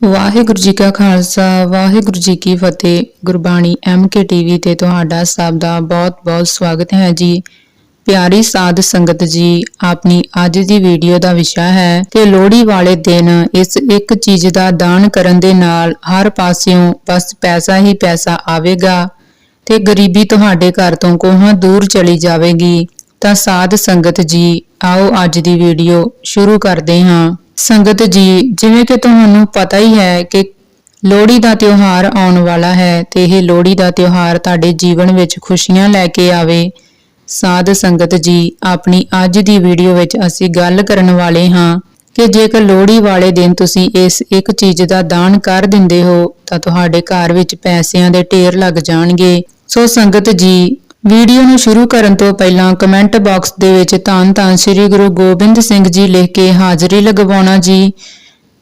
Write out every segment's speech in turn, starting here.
ਵਾਹਿਗੁਰੂ ਜੀ ਕਾ ਖਾਲਸਾ, ਵਾਹਿਗੁਰੂ ਜੀ ਕੀ ਫਤਿਹ। Gurbani MK TV ਤੇ ਤੁਹਾਡਾ ਸਭ ਦਾ ਬਹੁਤ-ਬਹੁਤ ਸਵਾਗਤ ਹੈ ਜੀ। ਪਿਆਰੀ ਸਾਧ ਸੰਗਤ ਜੀ, ਆਪਣੀ ਅੱਜ ਦੀ ਵੀਡੀਓ ਦਾ ਵਿਸ਼ਾ ਹੈ ਕਿ ਲੋਹੜੀ ਵਾਲੇ ਦਿਨ ਇਸ ਇੱਕ ਚੀਜ਼ ਦਾ ਦਾਨ ਕਰਨ ਦੇ ਨਾਲ ਹਰ ਪਾਸਿਓਂ ਬਸ ਪੈਸਾ ਹੀ ਪੈਸਾ ਆਵੇਗਾ ਤੇ ਗਰੀਬੀ ਤੁਹਾਡੇ ਘਰ ਤੋਂ ਕੋਹਾਂ ਦੂਰ ਚਲੀ ਜਾਵੇਗੀ। ਤਾਂ ਸਾਧ ਸੰਗਤ ਜੀ, ਆਓ ਅੱਜ ਦੀ ਵੀਡੀਓ ਸ਼ੁਰੂ ਕਰਦੇ ਹਾਂ। ਸੰਗਤ ਜੀ, ਜਿਵੇਂ ਕਿ ਤੁਹਾਨੂੰ ਪਤਾ ਹੀ ਹੈ ਕਿ ਲੋਹੜੀ ਦਾ ਤਿਉਹਾਰ ਆਉਣ ਵਾਲਾ ਹੈ ਤੇ ਇਹ ਲੋਹੜੀ ਦਾ ਤਿਉਹਾਰ ਤੁਹਾਡੇ ਜੀਵਨ ਵਿੱਚ ਖੁਸ਼ੀਆਂ ਲੈ ਕੇ ਆਵੇ। ਸਾਧ ਸੰਗਤ ਜੀ, ਆਪਣੀ ਅੱਜ ਦੀ ਵੀਡੀਓ ਵਿੱਚ ਅਸੀਂ ਗੱਲ ਕਰਨ ਵਾਲੇ ਹਾਂ ਕਿ ਜੇਕਰ ਲੋਹੜੀ ਵਾਲੇ ਦਿਨ ਤੁਸੀਂ ਇਸ ਇੱਕ ਚੀਜ਼ ਦਾ ਦਾਨ ਕਰ ਦਿੰਦੇ ਹੋ, ਤਾਂ ਤੁਹਾਡੇ ਘਰ ਵਿੱਚ ਪੈਸਿਆਂ ਦੇ ਢੇਰ ਲੱਗ ਜਾਣਗੇ। ਸੋ ਸੰਗਤ ਜੀ ਵੀਡੀਓ ਨੂੰ ਸ਼ੁਰੂ ਕਰਨ ਤੋਂ ਪਹਿਲਾਂ ਕਮੈਂਟ ਬਾਕਸ ਦੇ ਵਿੱਚ ਧੰਨ ਧੰਨ ਸ੍ਰੀ ਗੁਰੂ ਗੋਬਿੰਦ ਸਿੰਘ ਜੀ ਲਿਖ ਕੇ ਹਾਜ਼ਰੀ ਲਗਵਾਉਣਾ ਜੀ।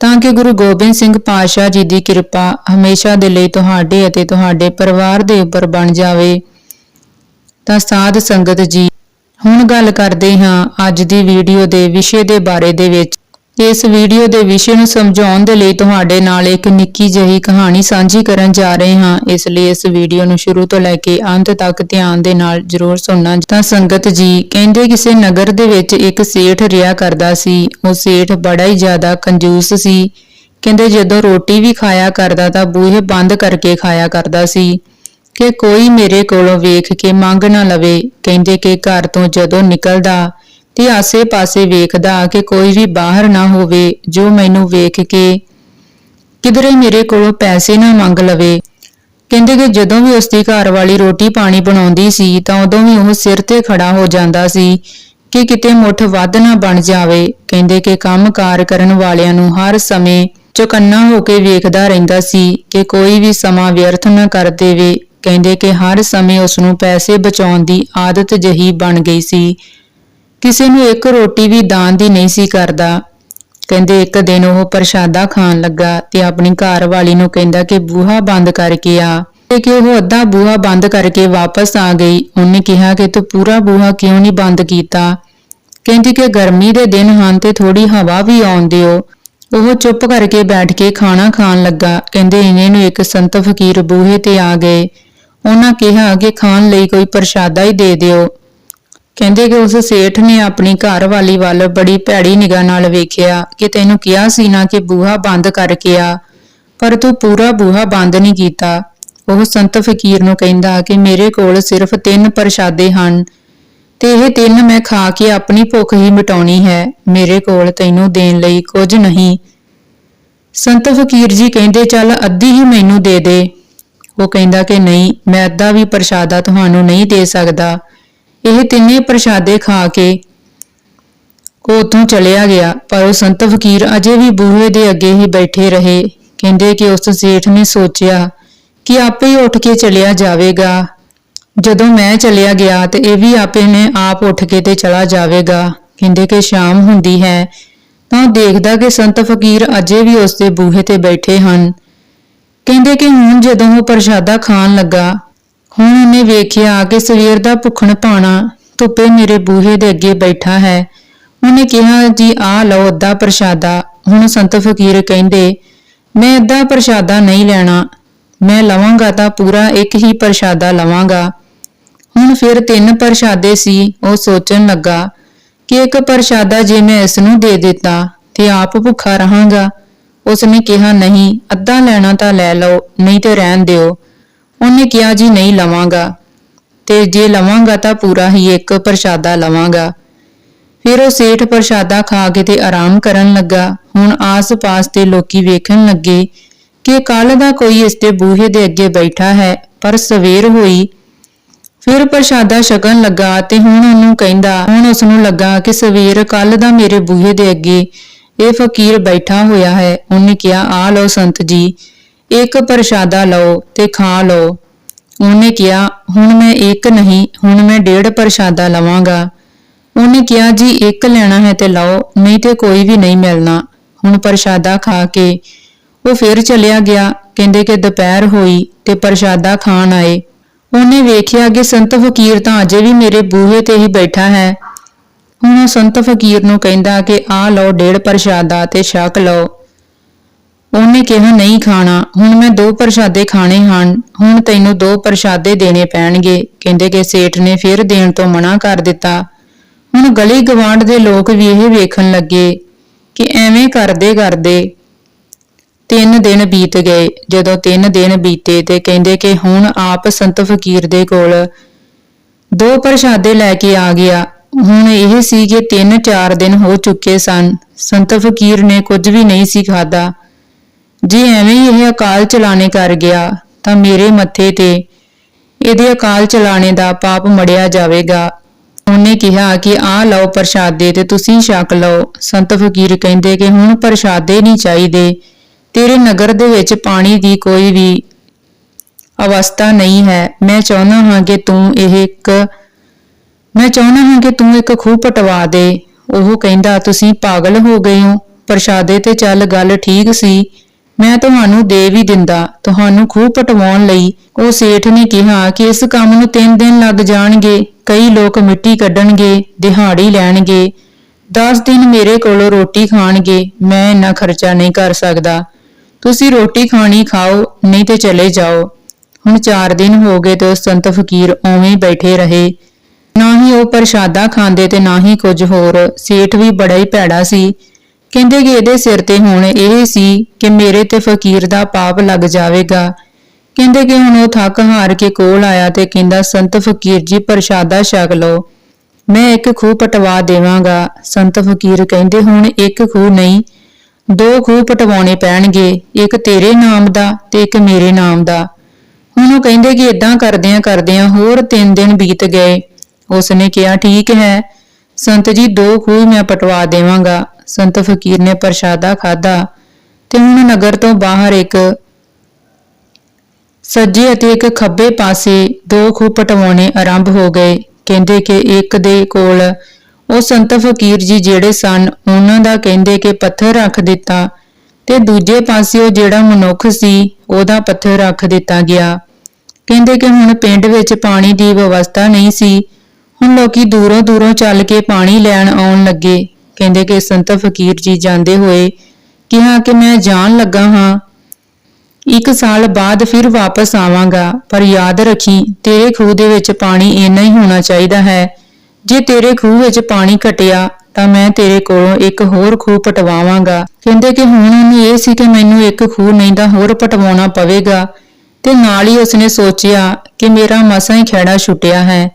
ਤਾਂ ਕਿ ਗੁਰੂ ਗੋਬਿੰਦ ਸਿੰਘ ਪਾਤਸ਼ਾਹ ਜੀ ਦੀ ਕਿਰਪਾ ਹਮੇਸ਼ਾ ਦੇ ਲਈ ਤੁਹਾਡੇ ਅਤੇ ਤੁਹਾਡੇ ਪਰਿਵਾਰ ਦੇ ਉੱਪਰ ਬਣ ਜਾਵੇ। ਤਾਂ ਸਾਧ ਸੰਗਤ ਜੀ, ਹੁਣ ਗੱਲ ਕਰਦੇ ਹਾਂ ਅੱਜ ਦੀ ਵੀਡੀਓ ਦੇ ਵਿਸ਼ੇ ਦੇ ਬਾਰੇ ਦੇ ਵਿੱਚ। ਇਸ ਵੀਡੀਓ ਦੇ ਵਿਸ਼ੇ ਨੂੰ ਸਮਝਾਉਣ ਦੇ ਲਈ ਤੁਹਾਡੇ ਨਾਲ ਇੱਕ ਨਿੱਕੀ ਜਿਹੀ ਕਹਾਣੀ ਸਾਂਝੀ ਕਰਨ ਜਾ ਰਹੇ ਹਾਂ। ਇਸ ਲਈ ਇਸ ਵੀਡੀਓ ਨੂੰ ਸ਼ੁਰੂ ਤੋਂ ਲੈ ਕੇ ਅੰਤ ਤੱਕ ਧਿਆਨ ਦੇ ਨਾਲ ਜ਼ਰੂਰ ਸੁਣਨਾ। ਤਾਂ ਸੰਗਤ ਜੀ, ਕਹਿੰਦੇ ਕਿਸੇ ਨਗਰ ਦੇ ਵਿੱਚ ਇੱਕ ਸੇਠ ਰਿਹਾ ਕਰਦਾ ਸੀ। ਉਹ ਸੇਠ ਬੜਾ ਹੀ ਜ਼ਿਆਦਾ ਕੰਜੂਸ ਸੀ। ਕਹਿੰਦੇ ਜਦੋਂ ਰੋਟੀ ਵੀ ਖਾਇਆ ਕਰਦਾ ਤਾਂ ਬੂਹੇ ਬੰਦ ਕਰਕੇ ਖਾਇਆ ਕਰਦਾ ਸੀ। ਕਿ ਕੋਈ ਮੇਰੇ ਕੋਲੋਂ ਵੇਖ ਕੇ ਮੰਗ ਨਾ ਲਵੇ। ਕਹਿੰਦੇ ਕਿ ਘਰ ਤੋਂ ਜਦੋਂ ਨਿਕਲਦਾ ਤੇ ਆਸੇ-ਪਾਸੇ ਵੇਖਦਾ ਕਿ ਕੋਈ ਵੀ ਬਾਹਰ ਨਾ ਹੋਵੇ, ਜੋ ਮੈਨੂੰ ਵੇਖ ਕੇ ਕਿਧਰੇ ਮੇਰੇ ਕੋਲੋਂ ਪੈਸੇ ਨਾ ਮੰਗ ਲਵੇ। ਕਹਿੰਦੇ ਕਿ ਜਦੋਂ ਵੀ ਉਸ ਦੀ ਘਰ ਵਾਲੀ ਰੋਟੀ ਪਾਣੀ ਬਣਾਉਂਦੀ ਸੀ, ਤਾਂ ਉਦੋਂ ਵੀ ਉਹ ਸਿਰ ਤੇ ਖੜਾ ਹੋ ਜਾਂਦਾ ਸੀ ਕਿ ਕਿਤੇ ਮੁੱਠ ਵੱਧ ਨਾ ਬਣ ਜਾਵੇ। ਕਹਿੰਦੇ ਕਿ ਕੰਮਕਾਰ ਕਰਨ ਵਾਲਿਆਂ ਨੂੰ ਹਰ ਸਮੇਂ ਚੁਕੰਨਾ ਹੋ ਕੇ ਵੇਖਦਾ ਰਹਿੰਦਾ ਸੀ ਕਿ ਕੋਈ ਵੀ ਸਮਾਂ ਵਿਅਰਥ ਨਾ ਕਰ ਦੇਵੇ। ਕਹਿੰਦੇ ਕਿ ਹਰ ਸਮੇਂ ਉਸ ਨੂੰ ਪੈਸੇ ਬਚਾਉਣ ਦੀ ਆਦਤ ਜਹੀ ਬਣ ਗਈ ਸੀ। ਕਿਸੇ ਨੂੰ ਇੱਕ ਰੋਟੀ ਵੀ ਦਾਨ ਦੀ ਨਹੀਂ ਸੀ ਕਰਦਾ। ਕਹਿੰਦੇ ਇੱਕ ਦਿਨ ਉਹ ਪ੍ਰਸ਼ਾਦਾ ਖਾਣ ਲੱਗਾ ਤੇ ਆਪਣੀ ਘਰ ਵਾਲੀ ਨੂੰ ਕਹਿੰਦਾ ਕਿ ਬੂਹਾ ਬੰਦ ਕਰਕੇ ਆ। ਤੇ ਕਿ ਉਹ ਅੱਧਾ ਬੂਹਾ ਬੰਦ ਕਰਕੇ ਵਾਪਸ ਆ ਗਈ। ਉਹਨੇ ਕਿਹਾ ਕਿ ਤੂੰ ਪੂਰਾ ਬੂਹਾ ਕਿਉਂ ਨਹੀਂ ਬੰਦ ਕੀਤਾ? ਕਹਿੰਦੀ ਕਿ ਗਰਮੀ ਦੇ ਦਿਨ ਹਨ ਤੇ ਥੋੜੀ ਹਵਾ ਵੀ ਆਉਣ ਦਿਓ। ਉਹ ਚੁੱਪ ਕਰਕੇ ਬੈਠ ਕੇ ਖਾਣਾ ਖਾਣ ਲੱਗਾ। ਕਹਿੰਦੇ ਇਹਨੇ ਨੂੰ ਇੱਕ ਸੰਤ ਫਕੀਰ ਬੂਹੇ ਤੇ ਆ ਗਏ। ਉਹਨਾਂ ਕਿਹਾ ਕਿ ਖਾਣ ਲਈ ਕੋਈ ਪ੍ਰਸ਼ਾਦਾ ਹੀ ਦੇ ਦਿਓ। ਕਹਿੰਦੇ ਕਿ ਉਸ ਸੇਠ ਨੇ ਆਪਣੀ ਘਰ ਵਾਲੀ ਵੱਲ ਬੜੀ ਭੈੜੀ ਨਿਗਾਹ ਨਾਲ ਵੇਖਿਆ ਕਿ ਤੈਨੂੰ ਕਿਹਾ ਸੀ ਨਾ ਕਿ ਬੂਹਾ ਬੰਦ ਕਰਕੇ ਆ, ਪਰ ਤੂੰ ਪੂਰਾ ਬੂਹਾ ਬੰਦ ਨਹੀਂ ਕੀਤਾ। ਉਹ ਸੰਤ ਫਕੀਰ ਨੂੰ ਕਹਿੰਦਾ ਕਿ ਮੇਰੇ ਕੋਲ ਸਿਰਫ ਤਿੰਨ ਪ੍ਰਸ਼ਾਦੇ ਹਨ ਤੇ ਇਹ ਤਿੰਨ ਮੈਂ ਖਾ ਕੇ ਆਪਣੀ ਭੁੱਖ ਹੀ ਮਿਟਾਉਣੀ ਹੈ। ਮੇਰੇ ਕੋਲ ਤੈਨੂੰ ਦੇਣ ਲਈ ਕੁਝ ਨਹੀਂ। ਸੰਤ ਫਕੀਰ ਜੀ ਕਹਿੰਦੇ, ਚੱਲ ਅੱਧੀ ਹੀ ਮੈਨੂੰ ਦੇ ਦੇ। ਉਹ ਕਹਿੰਦਾ ਕਿ ਨਹੀਂ, ਮੈਂ ਅੱਧਾ ਵੀ ਪ੍ਰਸ਼ਾਦਾ ਤੁਹਾਨੂੰ ਨਹੀਂ ਦੇ ਸਕਦਾ। ਇਹ ਤਿੰਨੇ ਪ੍ਰਸ਼ਾਦੇ ਖਾ ਕੇ ਉਹ ਉੱਥੋਂ ਚਲਿਆ ਗਿਆ, ਪਰ ਉਹ ਸੰਤ ਫਕੀਰ ਅਜੇ ਵੀ ਬੂਹੇ ਦੇ ਅੱਗੇ ਹੀ ਬੈਠੇ ਰਹੇ। ਕਹਿੰਦੇ ਕਿ ਉਸ ਸੇਠ ਨੇ ਸੋਚਿਆ ਕਿ ਆਪੇ ਹੀ ਉੱਠ ਕੇ ਚਲਿਆ ਜਾਵੇਗਾ। ਜਦੋਂ ਮੈਂ ਚਲਿਆ ਗਿਆ ਤੇ ਇਹ ਵੀ ਆਪੇ ਨੇ ਆਪ ਉੱਠ ਕੇ ਤੇ ਚਲਾ ਜਾਵੇਗਾ। ਕਹਿੰਦੇ ਕਿ ਸ਼ਾਮ ਹੁੰਦੀ ਹੈ, ਤਾਂ ਉਹ ਦੇਖਦਾ ਕਿ ਸੰਤ ਫਕੀਰ ਅਜੇ ਵੀ ਉਸ ਦੇ ਬੂਹੇ ਤੇ ਬੈਠੇ ਹਨ। ਕਹਿੰਦੇ ਕਿ ਹੁਣ ਜਦੋਂ ਉਹ ਪ੍ਰਸ਼ਾਦਾ ਖਾਣ ਲੱਗਾ ਹੁਣ ਉਹਨੇ ਵੇਖਿਆ ਕਿ ਸਵੇਰ ਦਾ ਭੁੱਖਣ ਭਾਣਾ ਧੁੱਪੇ ਮੇਰੇ ਬੂਹੇ ਦੇ ਅੱਗੇ ਬੈਠਾ ਹੈ। ਉਹਨੇ ਕਿਹਾ, ਜੀ ਆ ਲਓ ਅੱਧਾ ਪ੍ਰਸ਼ਾਦਾ। ਹੁਣ ਸੰਤ ਫਕੀਰ ਕਹਿੰਦੇ, ਮੈਂ ਅੱਧਾ ਪ੍ਰਸ਼ਾਦਾ ਨਹੀਂ ਲੈਣਾ। ਮੈਂ ਲਵਾਂਗਾ ਤਾਂ ਪੂਰਾ ਇੱਕ ਹੀ ਪ੍ਰਸ਼ਾਦਾ ਲਵਾਂਗਾ। ਹੁਣ ਫਿਰ ਤਿੰਨ ਪ੍ਰਸ਼ਾਦੇ ਸੀ। ਉਹ ਸੋਚਣ ਲੱਗਾ ਕਿ ਇੱਕ ਪ੍ਰਸ਼ਾਦਾ ਜੇ ਮੈਂ ਇਸ ਨੂੰ ਦੇ ਦਿੱਤਾ, ਤੇ ਆਪ ਭੁੱਖਾ ਰਹਾਂਗਾ। ਉਸਨੇ ਕਿਹਾ, ਨਹੀਂ, ਅੱਧਾ ਲੈਣਾ ਤਾਂ ਲੈ ਲਓ, ਨਹੀਂ ਤੇ ਰਹਿਣ ਦਿਓ। ਉਹਨੇ ਕਿਹਾ, ਜੀ ਨਹੀਂ ਲਵਾਂਗਾ। ਤੇ ਜੇ ਲਵਾਂਗਾ ਤਾਂ ਪੂਰਾ ਹੀ ਇੱਕ ਪ੍ਰਸ਼ਾਦਾ ਲਵਾਂਗਾ। ਫਿਰ ਉਹ ਸੇਠ ਪ੍ਰਸ਼ਾਦਾ ਖਾ ਕੇ ਤੇ ਆਰਾਮ ਕਰਨ ਲੱਗਾ। ਹੁਣ ਆਸ-ਪਾਸ ਦੇ ਲੋਕੀ ਵੇਖਣ ਲੱਗੇ ਕਿ ਕੱਲ ਦਾ ਕੋਈ ਇਸ ਦੇ ਬੂਹੇ ਦੇ ਅੱਗੇ ਬੈਠਾ ਹੈ, ਪਰ ਸਵੇਰ ਹੋਈ। ਫਿਰ ਪ੍ਰਸ਼ਾਦਾ ਛਕਣ ਲੱਗਾ ਤੇ ਹੁਣ ਉਹਨੂੰ ਕਹਿੰਦਾ, ਹੁਣ ਉਸ ਨੂੰ ਲੱਗਾ ਕਿ ਸਵੇਰ ਕੱਲ ਦਾ ਮੇਰੇ ਬੂਹੇ ਦੇ ਅੱਗੇ ਇਹ ਫਕੀਰ ਬੈਠਾ ਹੋਇਆ ਹੈ। ਉਹਨੇ ਕਿਹਾ, ਆ ਲਓ ਸੰਤ ਜੀ ਇੱਕ ਪ੍ਰਸ਼ਾਦਾ ਲਓ ਤੇ ਖਾ ਲਓ। ਉਹਨੇ ਕਿਹਾ, ਹੁਣ ਮੈਂ ਇੱਕ ਨਹੀਂ, ਹੁਣ ਮੈਂ ਡੇਢ ਪ੍ਰਸ਼ਾਦਾ ਲਵਾਂਗਾ। ਉਹਨੇ ਕਿਹਾ, ਜੀ, ਇੱਕ ਲੈਣਾ ਹੈ ਤੇ ਲਓ, ਨਹੀਂ ਤੇ ਕੋਈ ਵੀ ਨਹੀਂ ਮਿਲਣਾ। ਹੁਣ ਪ੍ਰਸ਼ਾਦਾ ਖਾ ਕੇ ਉਹ ਫਿਰ ਚਲਿਆ ਗਿਆ। ਕਹਿੰਦੇ ਕਿ ਦੁਪਹਿਰ ਹੋਈ ਤੇ ਪ੍ਰਸ਼ਾਦਾ ਖਾਣ ਆਏ। ਉਹਨੇ ਵੇਖਿਆ ਕਿ ਸੰਤ ਫਕੀਰ ਤਾਂ ਅਜੇ ਵੀ ਮੇਰੇ ਬੂਹੇ ਤੇ ਹੀ ਬੈਠਾ ਹੈ। ਹੁਣ ਉਹ ਸੰਤ ਫਕੀਰ ਨੂੰ ਕਹਿੰਦਾ ਕਿ, ਆ ਲਓ, ਡੇਢ ਪ੍ਰਸ਼ਾਦਾ ਤੇ ਛਕ ਲਓ। ਉਹਨੇ ਕਿਹਾ, ਨਹੀਂ ਖਾਣਾ। ਹੁਣ ਮੈਂ ਦੋ ਪ੍ਰਸ਼ਾਦੇ ਖਾਣੇ ਹਨ। ਹੁਣ ਤੈਨੂੰ ਦੋ ਪ੍ਰਸ਼ਾਦੇ ਦੇਣੇ ਪੈਣਗੇ। ਕਹਿੰਦੇ ਕਿ ਸੇਠ ਨੇ ਫਿਰ ਦੇਣ ਤੋਂ ਮਨਾ ਕਰ ਦਿੱਤਾ। ਹੁਣ ਗਲੀ ਗਵਾਂਢ ਦੇ ਲੋਕ ਵੀ ਇਹ ਵੇਖਣ ਲੱਗੇ ਕਿ ਐਵੇਂ ਕਰਦੇ ਕਰਦੇ ਤਿੰਨ ਦਿਨ ਬੀਤ ਗਏ। ਜਦੋਂ ਤਿੰਨ ਦਿਨ ਬੀਤੇ ਤੇ ਕਹਿੰਦੇ ਕਿ ਹੁਣ ਆਪ ਸੰਤ ਫਕੀਰ ਦੇ ਕੋਲ ਦੋ ਪ੍ਰਸ਼ਾਦੇ ਲੈ ਕੇ ਆ ਗਿਆ। ਹੁਣ ਇਹ ਸੀ ਕਿ ਤਿੰਨ ਚਾਰ ਦਿਨ ਹੋ ਚੁੱਕੇ ਸਨ। ਸੰਤ ਫਕੀਰ ਨੇ ਕੁਝ ਵੀ ਨਹੀਂ ਸੀ ਖਾਦਾ ਜੇ ਐਵੇਂ ਇਹ ਅਕਾਲ ਚਲਾਣੇ ਕਰ ਗਿਆ, ਤਾਂ ਮੇਰੇ ਮੱਥੇ ਤੇ ਇਹਦੇ ਅਕਾਲ ਚਲਾਣੇ ਦਾ ਪਾਪ ਮੜਿਆ ਜਾਵੇਗਾ। ਉਹਨੇ ਕਿਹਾ ਕਿ ਆ ਲਓ ਪ੍ਰਸ਼ਾਦੇ ਤੇ ਤੁਸੀਂ ਛਕ ਲਓ। ਸੰਤ ਫਕੀਰ ਕਹਿੰਦੇ ਕਿ ਹੁਣ ਪ੍ਰਸ਼ਾਦੇ ਨਹੀਂ ਚਾਹੀਦੇ। ਤੇਰੇ ਨਗਰ ਦੇ ਵਿੱਚ ਪਾਣੀ ਦੀ ਕੋਈ ਵੀ ਅਵਸਥਾ ਨਹੀਂ ਹੈ। ਮੈਂ ਚਾਹੁੰਦਾ ਹਾਂ ਕਿ ਤੂੰ ਇਹ ਇੱਕ ਮੈਂ ਚਾਹੁੰਦਾ ਹਾਂ ਕਿ ਤੂੰ ਇੱਕ ਖੂਹ ਪਟਵਾ ਦੇ। ਉਹ ਕਹਿੰਦਾ, ਤੁਸੀਂ ਪਾਗਲ ਹੋ ਗਏ ਹੋ। ਪ੍ਰਸ਼ਾਦੇ ਤੇ ਚੱਲ, ਗੱਲ ਠੀਕ ਸੀ। ਮੈਂ ਤੁਹਾਨੂੰ ਦੇ ਵੀ ਦਿੰਦਾ, ਤੁਹਾਨੂੰ ਖੂਹ ਪਟਵਾਉਣ ਲਈ। ਉਹ ਸੇਠ ਨੇ ਕਿਹਾ ਕਿ ਇਸ ਕੰਮ ਨੂੰ 3 ਦਿਨ ਲੱਗ ਜਾਣਗੇ, ਕਈ ਲੋਕ ਮਿੱਟੀ ਕੱਢਣਗੇ, ਦਿਹਾੜੀ ਲੈਣਗੇ। 10 ਦਿਨ ਮੇਰੇ ਕੋਲੋਂ ਰੋਟੀ ਖਾਣਗੇ, ਮੈਂ ਇੰਨਾ ਖਰਚਾ ਨਹੀਂ ਕਰ ਸਕਦਾ। ਤੁਸੀਂ ਰੋਟੀ ਖਾਣੀ ਖਾਓ, ਨਹੀਂ ਤੇ ਚਲੇ ਜਾਓ। ਹੁਣ 4 ਦਿਨ ਹੋ ਗਏ ਤੇ ਸੰਤ ਫਕੀਰ ਉਵੇਂ ਬੈਠੇ ਰਹੇ। ਨਾ ਹੀ ਉਹ ਪ੍ਰਸ਼ਾਦਾ ਖਾਂਦੇ ਤੇ ਨਾ ਹੀ ਕੁਝ ਹੋਰ। ਸੇਠ ਵੀ ਬੜਾ ਹੀ ਭੈੜਾ ਸੀ। ਕਹਿੰਦੇ ਕਿ ਇਹਦੇ ਸਿਰ ਤੇ ਹੁਣ ਇਹ ਸੀ ਕਿ ਮੇਰੇ ਤੇ ਫਕੀਰ ਦਾ ਪਾਪ ਲੱਗ ਜਾਵੇਗਾ। ਕਹਿੰਦੇ ਕਿ ਹੁਣ ਉਹ ਥੱਕ ਹਾਰ ਕੇ ਕੋਲ ਆਇਆ ਤੇ ਕਹਿੰਦਾ, ਸੰਤ ਫਕੀਰ ਜੀ, ਪ੍ਰਸ਼ਾਦਾ ਛਕ ਲਓ। ਮੈਂ ਇੱਕ ਖੂਹ ਪਟਵਾ ਦੇਵਾਂਗਾ। ਸੰਤ ਫਕੀਰ ਕਹਿੰਦੇ, ਹੁਣ ਇੱਕ ਖੂਹ ਨਹੀਂ, ਦੋ ਖੂਹ ਪਟਵਾਉਣੇ ਪੈਣਗੇ, ਇੱਕ ਤੇਰੇ ਨਾਮ ਦਾ ਤੇ ਇੱਕ ਮੇਰੇ ਨਾਮ ਦਾ। ਹੁਣ ਉਹ ਕਹਿੰਦੇ ਕਿ ਇਦਾਂ ਕਰਦਿਆਂ ਕਰਦਿਆਂ ਹੋਰ 3 ਦਿਨ ਬੀਤ ਗਏ। ਉਸਨੇ ਕਿਹਾ, ਠੀਕ ਹੈ, ਸੰਤ ਜੀ, ਦੋ ਖੂਹ ਮੈਂ ਪਟਵਾ ਦੇਵਾਂਗਾ। ਸੰਤ ਫਕੀਰ ਨੇ ਪ੍ਰਸ਼ਾਦਾ ਖਾਦਾ ਤੇ ਹੁਣ ਨਗਰ ਤੋਂ ਬਾਹਰ ਇੱਕ ਸੱਜੇ ਅਤੇ ਇੱਕ ਖੱਬੇ ਪਾਸੇ ਦੋ ਖੂਹ ਪਟਵਾਉਣੇ ਆਰੰਭ ਹੋ ਗਏ। ਕਹਿੰਦੇ ਕਿ ਇੱਕ ਦੇ ਕੋਲ ਉਹ ਸੰਤ ਫਕੀਰ ਜੀ ਜਿਹੜੇ ਸਨ, ਉਹਨਾਂ ਦਾ ਕਹਿੰਦੇ ਕਿ ਪੱਥਰ ਰੱਖ ਦਿੱਤਾ ਤੇ ਦੂਜੇ ਪਾਸੇ ਉਹ ਜਿਹੜਾ ਮਨੁੱਖ ਸੀ, ਉਹਦਾ ਪੱਥਰ ਰੱਖ ਦਿੱਤਾ ਗਿਆ। ਕਹਿੰਦੇ ਕਿ ਹੁਣ ਪਿੰਡ ਵਿੱਚ ਪਾਣੀ ਦੀ ਵਿਵਸਥਾ ਨਹੀਂ ਸੀ, ਹੁਣ ਲੋਕੀ ਦੂਰੋਂ ਦੂਰੋਂ ਚੱਲ ਕੇ ਪਾਣੀ ਲੈਣ ਆਉਣ ਲੱਗੇ। ਕਹਿੰਦੇ ਕਿ ਸੰਤ ਫਕੀਰ ਜੀ ਜਾਂਦੇ ਹੋਏ ਕਿਹਾ ਕਿ ਮੈਂ ਜਾਣ ਲੱਗਾ ਹਾਂ। ਇੱਕ ਸਾਲ ਬਾਅਦ ਫਿਰ ਵਾਪਸ ਆਵਾਂਗਾ, ਪਰ ਯਾਦ ਰੱਖੀ, ਤੇਰੇ ਖੂਹ ਦੇ ਵਿੱਚ ਪਾਣੀ ਇੰਨਾ ਹੀ ਹੋਣਾ ਚਾਹੀਦਾ ਹੈ। ਜੇ ਤੇਰੇ ਖੂਹ ਵਿੱਚ ਪਾਣੀ ਘਟਿਆ, ਤਾਂ ਮੈਂ ਤੇਰੇ ਕੋਲੋਂ ਇੱਕ ਹੋਰ ਖੂਹ ਪਟਵਾਵਾਂਗਾ। ਕਹਿੰਦੇ ਕਿ ਹੁਣ ਉਹਨੂੰ ਇਹ ਸੀ ਕਿ ਮੈਨੂੰ ਇੱਕ ਖੂਹ ਨਹੀਂ ਤਾਂ ਹੋਰ ਪਟਵਾਉਣਾ ਪਵੇਗਾ। ਤੇ ਨਾਲ ਹੀ ਉਸਨੇ ਸੋਚਿਆ ਕਿ ਮੇਰਾ ਮਸਾਂ ਹੀ ਖੇੜਾ ਛੁੱਟਿਆ ਹੈ।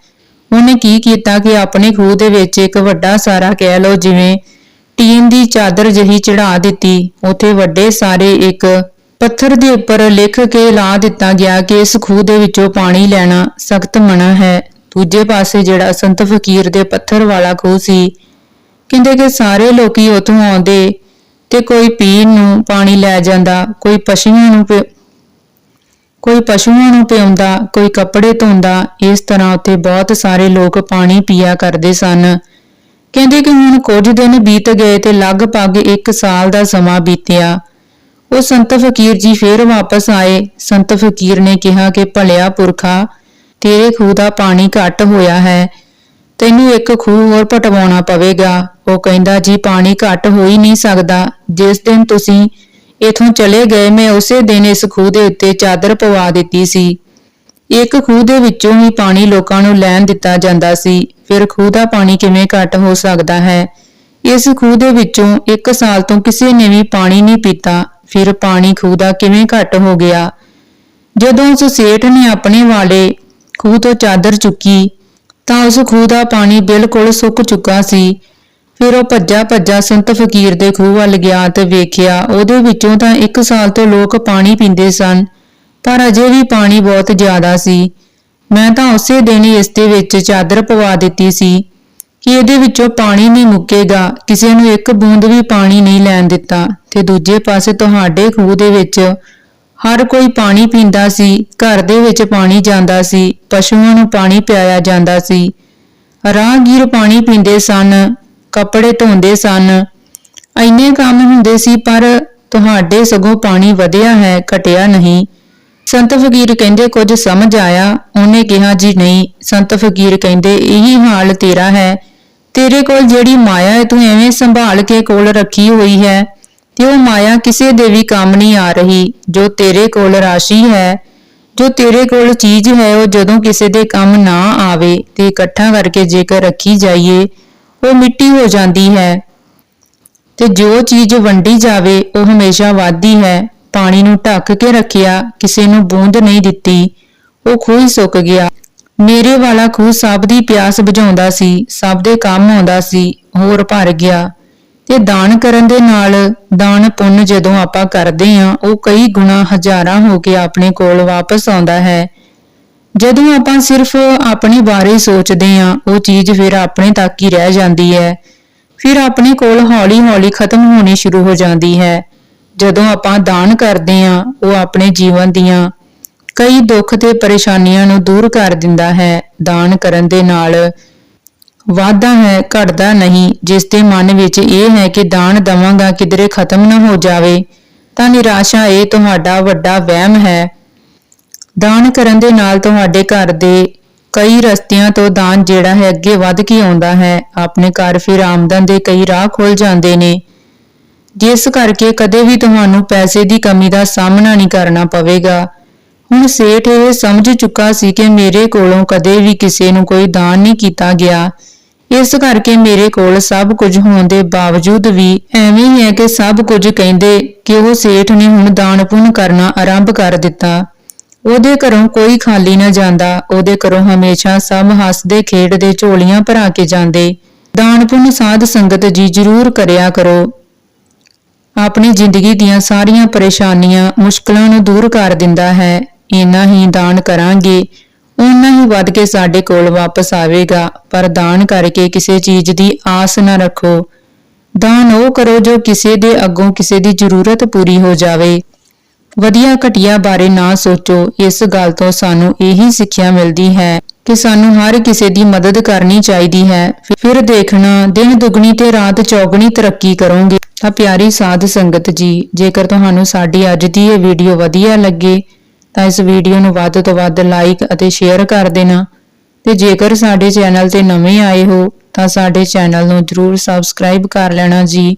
ਉਹਨੇ ਕੀ ਕੀਤਾ ਕਿ ਆਪਣੇ ਖੂਹ ਦੇ ਵਿੱਚ ਇੱਕ ਵੱਡਾ ਸਾਰਾ ਕਹਿ ਲਓ ਜਿਵੇਂ ਟੀਨ ਦੀ ਚਾਦਰ ਜਹੀ ਚੜਾ ਦਿੱਤੀ। ਉਥੇ ਵੱਡੇ ਸਾਰੇ ਇੱਕ ਪੱਥਰ ਦੇ ਉੱਪਰ ਲਿਖ ਕੇ ਲਾ ਦਿੱਤਾ ਗਿਆ ਕਿ ਇਸ ਖੂਹ ਦੇ ਵਿੱਚੋਂ ਪਾਣੀ ਲੈਣਾ ਸਖਤ ਮਨਾ ਹੈ। ਦੂਜੇ ਪਾਸੇ ਜਿਹੜਾ ਸੰਤ ਫਕੀਰ ਦੇ ਪੱਥਰ ਵਾਲਾ ਖੂਹ ਸੀ, ਕਹਿੰਦੇ ਕਿ ਸਾਰੇ ਲੋਕੀ ਉਥੋਂ ਆਉਂਦੇ ਤੇ ਕੋਈ ਪੀਣ ਨੂੰ ਪਾਣੀ ਲੈ ਜਾਂਦਾ, ਕੋਈ ਪਸ਼ੂਆਂ ਨੂੰ ਕੋਈ ਪਸ਼ੂਆਂ ਨੂੰ ਪਿਆਉਂਦਾ, ਕੋਈ ਕੱਪੜੇ ਧੋਂਦਾ, ਇਸ ਤਰ੍ਹਾਂ ਉੱਥੇ ਬਹੁਤ ਸਾਰੇ ਲੋਕ ਪਾਣੀ ਪੀਆ ਕਰਦੇ ਸਨ। ਕਹਿੰਦੇ ਕਿ ਹੁਣ ਕੁਝ ਦਿਨ ਬੀਤ ਗਏ ਤੇ ਲਗਭਗ 1 ਸਾਲ ਦਾ ਸਮਾਂ ਬੀਤਿਆ। ਉਹ ਸੰਤ ਫਕੀਰ ਜੀ ਫੇਰ ਵਾਪਸ ਆਏ। ਸੰਤ ਫਕੀਰ ਨੇ ਕਿਹਾ ਕਿ, ਭਲਿਆ ਪੁਰਖਾ, ਤੇਰੇ ਖੂਹ ਦਾ ਪਾਣੀ ਘੱਟ ਹੋਇਆ ਹੈ। ਤੈਨੂੰ ਇੱਕ ਖੂਹ ਹੋਰ ਪਟਵਾਉਣਾ ਪਵੇਗਾ। ਉਹ ਕਹਿੰਦਾ, ਜੀ, ਪਾਣੀ ਘੱਟ ਹੋ ਹੀ ਨਹੀਂ ਸਕਦਾ। ਜਿਸ ਦਿਨ ਤੁਸੀਂ ਇਥੋਂ ਚਲੇ ਗਏ, ਮੈਂ ਉਸੇ ਦਿਨ ਇਸ ਖੂਹ ਦੇ ਉੱਤੇ ਚਾਦਰ ਪਵਾ ਦਿੱਤੀ ਸੀ। ਇੱਕ ਖੂਹ ਦੇ ਵਿੱਚੋਂ ਹੀ ਪਾਣੀ ਲੋਕਾਂ ਨੂੰ ਲੈਣ ਦਿੱਤਾ ਜਾਂਦਾ ਸੀ। ਫਿਰ ਖੂਹ ਦਾ ਪਾਣੀ ਕਿਵੇਂ ਘੱਟ ਹੋ ਸਕਦਾ ਹੈ? ਇਸ ਖੂਹ ਦੇ ਵਿੱਚੋਂ ਇੱਕ ਸਾਲ ਤੋਂ ਕਿਸੇ ਨੇ ਵੀ ਪਾਣੀ ਨਹੀਂ ਪੀਤਾ। ਫਿਰ ਪਾਣੀ ਖੂਹ ਦਾ ਕਿਵੇਂ ਘੱਟ ਹੋ ਗਿਆ? ਜਦੋਂ ਉਸ ਸੇਠ ਨੇ ਆਪਣੇ ਵਾਲੇ ਖੂਹ ਤੋਂ ਚਾਦਰ ਚੁੱਕੀ, ਤਾਂ ਉਸ ਖੂਹ ਦਾ ਪਾਣੀ ਬਿਲਕੁਲ ਸੁੱਕ ਚੁੱਕਾ ਸੀ। ਫਿਰ ਉਹ ਭੱਜਾ ਭੱਜਾ ਸੰਤ ਫਕੀਰ ਦੇ ਖੂਹ ਵੱਲ ਗਿਆ ਤੇ ਵੇਖਿਆ ਉਹਦੇ ਵਿੱਚੋਂ ਤਾਂ ਇੱਕ ਸਾਲ ਤੋਂ ਲੋਕ ਪਾਣੀ ਪੀਂਦੇ ਸਨ, ਪਰ ਅਜੇ ਵੀ ਪਾਣੀ ਬਹੁਤ ਜ਼ਿਆਦਾ ਸੀ। ਮੈਂ ਤਾਂ ਉਸੇ ਦਿਨ ਹੀ ਇਸ ਦੇ ਵਿੱਚ ਚਾਦਰ ਪਵਾ ਦਿੱਤੀ ਸੀ ਕਿ ਇਹਦੇ ਵਿੱਚੋਂ ਪਾਣੀ ਨਹੀਂ ਮੁੱਕੇਗਾ, ਕਿਸੇ ਨੂੰ ਇੱਕ ਬੂੰਦ ਵੀ ਪਾਣੀ ਨਹੀਂ ਲੈਣ ਦਿੱਤਾ ਤੇ ਦੂਜੇ ਪਾਸੇ ਤੁਹਾਡੇ ਖੂਹ ਦੇ ਵਿੱਚ ਹਰ ਕੋਈ ਪਾਣੀ ਪੀਂਦਾ ਸੀ, ਘਰ ਦੇ ਵਿੱਚ ਪਾਣੀ ਜਾਂਦਾ ਸੀ, ਪਸ਼ੂਆਂ ਨੂੰ ਪਾਣੀ ਪਿਆਇਆ ਜਾਂਦਾ ਸੀ। ਰਾਹਗੀਰ ਪਾਣੀ ਪੀਂਦੇ ਸਨ ਕੱਪੜੇ ਧੋਂਦੇ ਸਨ। ਇੰਨੇ ਕੰਮ ਹੁੰਦੇ ਸੀ, ਪਰ ਤੁਹਾਡੇ ਸਗੋਂ ਪਾਣੀ ਵਧਿਆ ਹੈ, ਘਟਿਆ ਨਹੀਂ। ਸੰਤ ਫਕੀਰ ਕਹਿੰਦੇ, ਕੁਝ ਸਮਝ ਆਇਆ। ਉਹਨੇ ਕਿਹਾ, ਜੀ ਨਹੀਂ, ਸੰਤ ਫਕੀਰ ਕਹਿੰਦੇ, ਇਹੀ ਹਾਲ ਤੇਰਾ ਹੈ। ਤੇਰੇ ਕੋਲ ਜਿਹੜੀ ਮਾਇਆ ਹੈ, ਤੂੰ ਐਵੇਂ ਸੰਭਾਲ ਕੇ ਕੋਲ ਰੱਖੀ ਹੋਈ ਹੈ। ਤੇ ਉਹ ਮਾਇਆ ਕਿਸੇ ਦੇ ਵੀ ਕੰਮ ਨਹੀਂ ਆ ਰਹੀ। ਜੋ ਤੇਰੇ ਕੋਲ ਰਾਸ਼ੀ ਹੈ, ਜੋ ਤੇਰੇ ਕੋਲ ਚੀਜ਼ ਹੈ, ਉਹ ਜਦੋਂ ਕਿਸੇ ਦੇ ਕੰਮ ਨਾ ਆਵੇ, ਤੇ ਇਕੱਠਾ ਕਰਕੇ ਜੇਕਰ ਰੱਖੀ ਜਾਈਏ ਉਹ ਮਿੱਟੀ ਹੋ ਜਾਂਦੀ ਹੈ ਤੇ ਜੋ ਚੀਜ਼ ਵੰਡੀ ਜਾਵੇ, ਉਹ ਹਮੇਸ਼ਾ ਵੱਧਦੀ ਹੈ। ਪਾਣੀ ਨੂੰ ਢੱਕ ਕੇ ਰੱਖਿਆ, ਕਿਸੇ ਨੂੰ ਬੂੰਦ ਨਹੀਂ ਦਿੱਤੀ। ਉਹ ਖੂਹ ਸੁੱਕ ਗਿਆ। ਮੇਰੇ ਵਾਲਾ ਖੂਹ ਸਭ ਦੀ ਪਿਆਸ ਬੁਝਾਉਂਦਾ ਸੀ, ਸਭ ਦੇ ਕੰਮ ਆਉਂਦਾ ਸੀ, ਹੋਰ ਭਰ ਗਿਆ। ਤੇ ਦਾਨ ਕਰਨ ਦੇ ਨਾਲ ਦਾਨ ਪੁੰਨ ਜਦੋਂ ਆਪਾਂ ਕਰਦੇ ਹਾਂ, ਉਹ ਕਈ ਗੁਣਾ ਹਜ਼ਾਰਾਂ ਹੋ ਕੇ ਆਪਣੇ ਕੋਲ ਵਾਪਸ ਆਉਂਦਾ ਹੈ। ਜਦੋਂ ਆਪਾਂ ਸਿਰਫ ਆਪਣੇ ਬਾਰੇ ਸੋਚਦੇ ਹਾਂ, ਉਹ ਚੀਜ਼ ਫਿਰ ਆਪਣੇ ਤੱਕ ਹੀ ਰਹਿ ਜਾਂਦੀ ਹੈ। ਫਿਰ ਆਪਣੇ ਕੋਲ ਹੌਲੀ-ਹੌਲੀ ਖਤਮ ਹੋਣੀ ਸ਼ੁਰੂ ਹੋ ਜਾਂਦੀ ਹੈ। ਜਦੋਂ ਆਪਾਂ ਦਾਨ ਕਰਦੇ ਹਾਂ, ਉਹ ਆਪਣੇ ਜੀਵਨ ਦੀਆਂ ਕਈ ਦੁੱਖ ਤੇ ਪਰੇਸ਼ਾਨੀਆਂ ਨੂੰ ਦੂਰ ਕਰ ਦਿੰਦਾ ਹੈ। ਦਾਨ ਕਰਨ ਦੇ ਨਾਲ ਵਾਧਾ ਹੈ, ਘਟਦਾ ਨਹੀਂ। ਜਿਸ ਦੇ ਮਨ ਵਿੱਚ ਇਹ ਹੈ ਕਿ ਦਾਨ ਦਵਾਂਗਾ ਕਿਧਰੇ ਖਤਮ ਨਾ ਹੋ ਜਾਵੇ, ਤਾਂ ਨਿਰਾਸ਼ਾ ਇਹ ਤੁਹਾਡਾ ਵੱਡਾ ਵਹਿਮ ਹੈ। ਦਾਨ ਕਰਨ ਦੇ ਨਾਲ ਤੁਹਾਡੇ ਘਰ ਦੇ ਕਈ ਰਸਤਿਆਂ ਤੋਂ ਦਾਨ ਜਿਹੜਾ ਹੈ ਅੱਗੇ ਵੱਧ ਕੇ ਆਉਂਦਾ ਹੈ। ਆਪਣੇ ਘਰ ਫਿਰ ਆਮਦਨ ਦੇ ਕਈ ਰਾਹ ਖੁੱਲ ਜਾਂਦੇ ਨੇ। ਜਿਸ ਕਰਕੇ ਕਦੇ ਵੀ ਤੁਹਾਨੂੰ ਪੈਸੇ ਦੀ ਕਮੀ ਦਾ ਸਾਹਮਣਾ ਨਹੀਂ ਕਰਨਾ ਪਵੇਗਾ। ਹੁਣ ਸੇਠ ਇਹ ਸਮਝ ਚੁੱਕਾ ਸੀ ਕਿ ਮੇਰੇ ਕੋਲੋਂ ਕਦੇ ਵੀ ਕਿਸੇ ਨੂੰ ਕੋਈ ਦਾਨ ਨਹੀਂ ਕੀਤਾ ਗਿਆ। ਇਸ ਕਰਕੇ ਮੇਰੇ ਕੋਲ ਸਭ ਕੁਝ ਹੋਣ ਦੇ ਬਾਵਜੂਦ ਵੀ ਐਵੇਂ ਹੀ ਹੈ ਕਿ ਸਭ ਕੁਝ ਕਹਿੰਦੇ ਕਿ ਉਹ ਸੇਠ ਨੇ ਹੁਣ ਦਾਨ ਪੁੰਨ ਕਰਨਾ ਆਰੰਭ ਕਰ ਦਿੱਤਾ। ਉਹਦੇ ਘਰੋਂ ਕੋਈ ਖਾਲੀ ਨਾ ਜਾਂਦਾ, ਉਹਦੇ ਘਰੋਂ ਹਮੇਸ਼ਾ ਸਭ ਹੱਸਦੇ, ਖੇਡਦੇ, ਝੋਲੀਆਂ ਭਰਾ ਕੇ ਜਾਂਦੇ। ਦਾਨ ਪੁੰਨ ਸਾਧ ਸੰਗਤ ਜੀ ਜ਼ਰੂਰ ਕਰਿਆ ਕਰੋ। ਆਪਣੀ ਜ਼ਿੰਦਗੀ ਦੀਆਂ ਸਾਰੀਆਂ ਪਰੇਸ਼ਾਨੀਆਂ ਮੁਸ਼ਕਲਾਂ ਨੂੰ ਦੂਰ ਕਰ ਦਿੰਦਾ ਹੈ। ਇੰਨਾ ਹੀ ਦਾਨ ਕਰਾਂਗੇ। ਉਨਾ ਹੀ ਵੱਧ ਕੇ ਸਾਡੇ ਕੋਲ ਵਾਪਸ ਆਵੇਗਾ। ਪਰ ਦਾਨ ਕਰਕੇ ਕਿਸੇ ਚੀਜ਼ ਦੀ ਆਸ ਨਾ ਰੱਖੋ। ਦਾਨ ਉਹ ਕਰੋ ਜੋ ਕਿਸੇ ਦੇ ਅੱਗੋਂ ਕਿਸੇ ਦੀ ਜ਼ਰੂਰਤ ਪੂਰੀ ਹੋ ਜਾਵੇ। ਵਧੀਆ ਘਟੀਆ ਬਾਰੇ ਨਾ ਸੋਚੋ, ਇਸ ਗੱਲ ਤੋਂ ਸਾਨੂੰ ਇਹੀ ਸਿੱਖਿਆ ਮਿਲਦੀ ਹੈ ਕਿ ਸਾਨੂੰ ਹਰ ਕਿਸੇ ਦੀ ਮਦਦ ਕਰਨੀ ਚਾਹੀਦੀ ਹੈ। ਫਿਰ ਦੇਖਣਾ, ਦਿਨ ਦੁਗਣੀ ਤੇ ਰਾਤ ਚੌਗਣੀ ਤਰੱਕੀ ਕਰੋਗੇ। ਤਾਂ ਪਿਆਰੀ ਸਾਧ ਸੰਗਤ ਜੀ, ਜੇਕਰ ਤੁਹਾਨੂੰ ਸਾਡੀ ਅੱਜ ਦੀ ਇਹ ਵੀਡੀਓ ਵਧੀਆ ਲੱਗੇ, ਤਾਂ ਇਸ ਵੀਡੀਓ ਨੂੰ ਵੱਧ ਤੋਂ ਵੱਧ ਲਾਈਕ ਅਤੇ ਸ਼ੇਅਰ ਕਰ ਦੇਣਾ। ਤੇ ਜੇਕਰ ਸਾਡੇ ਚੈਨਲ ਤੇ ਨਵੇਂ ਆਏ ਹੋ, ਤਾਂ ਸਾਡੇ ਚੈਨਲ ਨੂੰ ਜਰੂਰ ਸਬਸਕ੍ਰਾਈਬ ਕਰ ਲੈਣਾ ਜੀ।